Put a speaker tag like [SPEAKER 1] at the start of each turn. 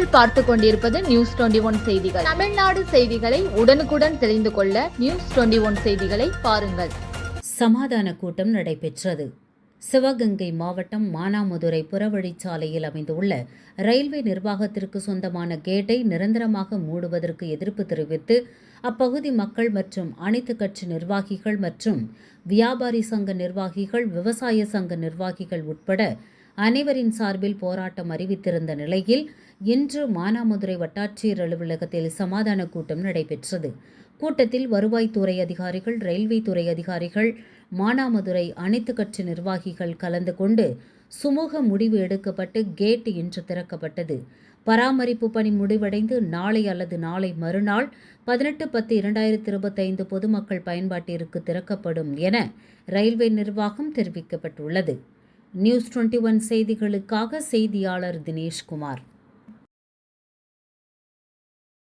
[SPEAKER 1] நீங்கள் பார்த்து கொண்டிருப்பது நியூஸ் டுவெண்டி ஒன் செய்திகள். தமிழ்நாடு செய்திகளை உடனுக்குடன் தெரிந்து கொள்ள நியூஸ் டுவெண்டி ஒன் செய்திகளை பாருங்கள்.
[SPEAKER 2] சமாதான கூட்டம் நடைபெற்றது. சிவகங்கை மாவட்டம் மானாமதுரை புறவழிச்சாலையில் அமைந்துள்ள ரயில்வே நிர்வாகத்திற்கு சொந்தமான கேட்டை நிரந்தரமாக மூடுவதற்கு எதிர்ப்பு தெரிவித்து அப்பகுதி மக்கள் மற்றும் அனைத்து கட்சி நிர்வாகிகள் மற்றும் வியாபாரி சங்க நிர்வாகிகள் விவசாய சங்க நிர்வாகிகள் உட்பட அனைவரின் சார்பில் போராட்டம் அறிவித்திருந்த நிலையில் இன்று மானாமதுரை வட்டாட்சியர் அலுவலகத்தில் சமாதான கூட்டம் நடைபெற்றது. கூட்டத்தில் வருவாய்த்துறை அதிகாரிகள் ரயில்வே துறை அதிகாரிகள் மானாமதுரை அனைத்து கட்சி நிர்வாகிகள் கலந்து கொண்டு சுமூக முடிவு எடுக்கப்பட்டு கேட் இன்று திறக்கப்பட்டது. பராமரிப்பு பணி முடிவடைந்து நாளை அல்லது நாளை மறுநாள் பதினெட்டு பத்து இரண்டாயிரத்தி இருபத்தைந்து பொதுமக்கள் பயன்பாட்டிற்கு திறக்கப்படும் என ரயில்வே நிர்வாகம் தெரிவிக்கப்பட்டுள்ளது. நியூஸ் டுவெண்ட்டி ஒன் செய்திகளுக்காக செய்தியாளர் தினேஷ்குமார்.